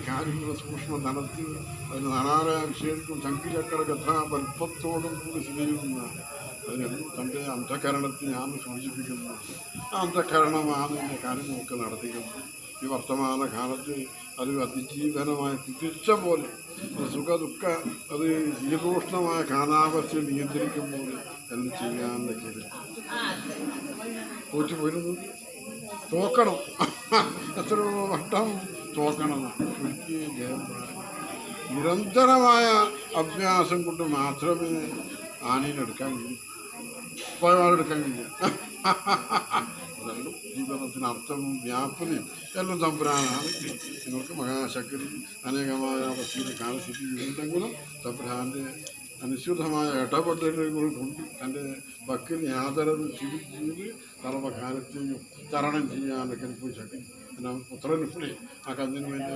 കാര്യങ്ങൾ സൂക്ഷ്മ തലത്തിൽ അതിന് നാനാര വിഷയക്കും ചങ്കിലക്കട കഥ വലുപ്പത്തോടും കൂടി സ്ഥിതിയുന്ന അതിന് തന്റെ അന്ധകരണത്തെ ഞാൻ സൂചിപ്പിക്കുന്നു. ആ അന്ധകരണമാണ് ഇതിന്റെ കാര്യങ്ങളൊക്കെ നടത്തിക്കുന്നത്. ഈ വർത്തമാന കാലത്ത് അത് അതിജീവനമായ തിരിച്ച പോലെ സുഖ ദുഃഖ അത് ശീതോഷ്ണമായ നിയന്ത്രിക്കും നിയന്ത്രിക്കുമ്പോൾ എന്ന് ചെയ്യാൻ തോറ്റു പോയിരുന്നു. തോക്കണം. എത്രയോ വട്ടം തോക്കണം ഒരിക്കലും ജയം. നിരന്തരമായ അഭ്യാസം കൊണ്ട് മാത്രമേ ആനയിലെടുക്കാൻ കഴിയൂ. പഴമാടെടുക്കാൻ കഴിയൂ. അതെല്ലാം ജീവിതത്തിന് അർത്ഥവും വ്യാപനയും എല്ലാം തമ്പുരാനാണ്. നിങ്ങൾക്ക് മഹാശക്തി അനേകമായ അവസ്ഥയിൽ കാലസ്ഥിതി ഉണ്ടെങ്കിലും തമ്പുരാന്റെ അനുസൃതമായ ഇടപെടലുകൾ കൊണ്ട് തന്റെ വക്കിൽ ആദരവ് ചിരിച്ച് സർവകാലത്തെയും തരണം എനിക്ക് ശക്തി എന്നാൽ പുത്രനുപ്പളി ആ കന്നിന് വേണ്ടി